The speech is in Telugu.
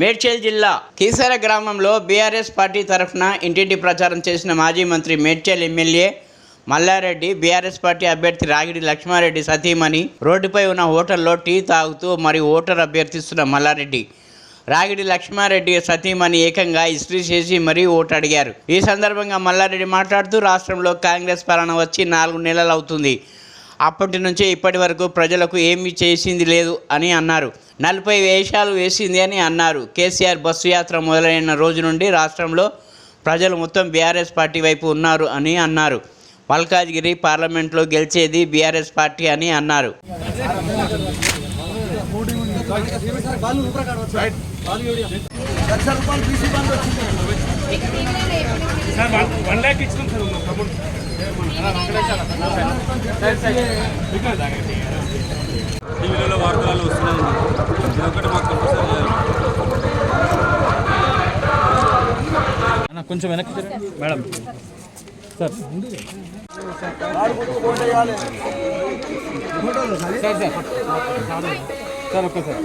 మేడ్చల్ జిల్లా కీసర గ్రామంలో బీఆర్ఎస్ పార్టీ తరఫున ఇంటింటి ప్రచారం చేసిన మాజీ మంత్రి Medchal MLA Mallareddy BRS party అభ్యర్థి రాగిడి లక్ష్మారెడ్డి సతీమణి రోడ్డుపై ఉన్న హోటల్లో టీ తాగుతూ మరియు ఓటర్ అభ్యర్థిస్తున్న మల్లారెడ్డి. రాగిడి లక్ష్మారెడ్డి సతీమణి ఏకంగా ఇస్త్రీ చేసి మరీ ఓటు అడిగారు. ఈ సందర్భంగా మల్లారెడ్డి మాట్లాడుతూ రాష్ట్రంలో కాంగ్రెస్ పాలన వచ్చి నాలుగు నెలలు అవుతుంది అప్పటి నుంచి ఇప్పటి వరకు ప్రజలకు ఏమీ చేసింది లేదు అని అన్నారు. నలభై వేషాలు వేసింది అని అన్నారు. కేసీఆర్ బస్సు యాత్ర మొదలైన రోజు నుండి రాష్ట్రంలో ప్రజలు మొత్తం బీఆర్ఎస్ పార్టీ వైపు ఉన్నారు అని అన్నారు. మల్కాజ్గిరి పార్లమెంట్లో గెలిచేది బీఆర్ఎస్ పార్టీ అని అన్నారు. లక్ష రూపాయలు వచ్చింది. సార్ వన్- ల్యాక్ ఇచ్చినాం సార్ తమ్ముడు టీవీలలో వార్తలలో వస్తున్నాయి. ఒకటి మాకు కంపల్సరీ కొంచెం వెనక్కి. మేడం. Sir sir. సార్ ఒక్కసారి.